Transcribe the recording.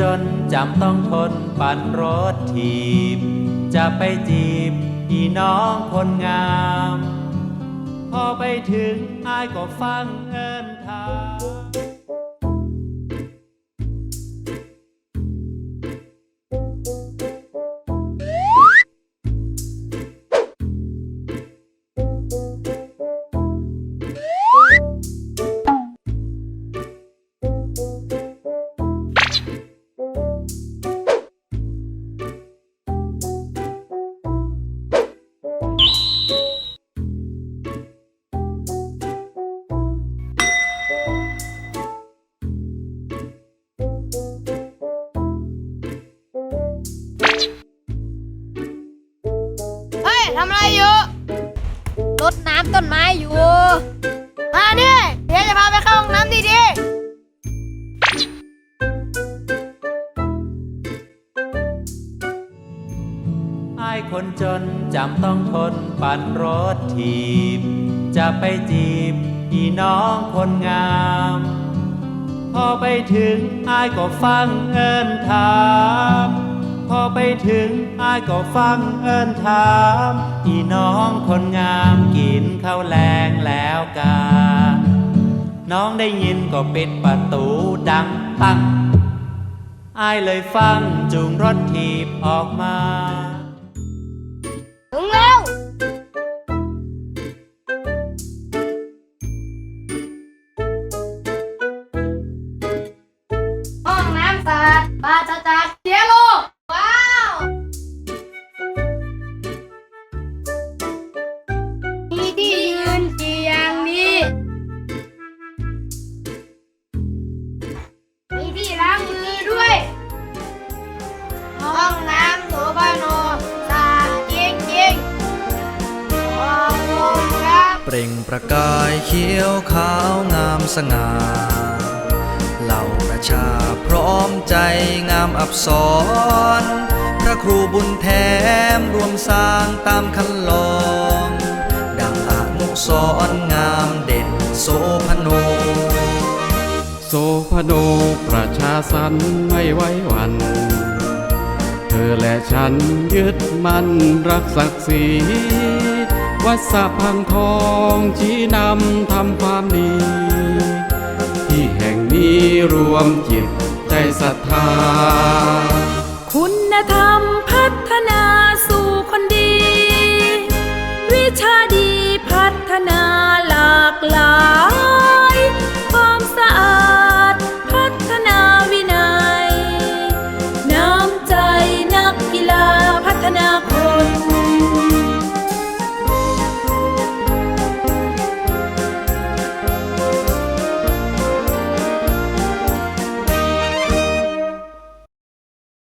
จนจำต้องทนปั่นรถถีบ จะไปจีบพี่น้องคนงาม พอไปถึงอายก็ฟังเอินทาม ทำอะไรอยู่รดน้ำต้นไม้อยู่ มาดิเดี๋ยวจะพาไปเข้าห้องน้ำดีดีอายคนจนจำต้องทนปั่นรถถีบ จะไปจีบพี่น้องคนงาม พอไปถึงอายก็ฟังเอินถาม พอไปถึงอายก็ฟังเอินถามพี่น้องคนงามกินข้าวแรงแล้วกา น้องได้ยินก็ปิดประตูดังปังอายเลยฟังจูงรถถีบออกมา เปล่งประกายเขียวขาวงามสง่าเหล่าประชาพร้อมใจงามอับสรพระครูบุญแถมรวมสร้างตามคันลอง ดังอนุสรณ์งามเด่นโสพโน โสพโนประชาสันไม่ไว้วัน เธอและฉันยึดมั่นรักศักดิ์ศรี วัดสะพังทองชี้นำทำความดี ที่แห่งนี้รวมจิตใจศรัทธา คุณธรรม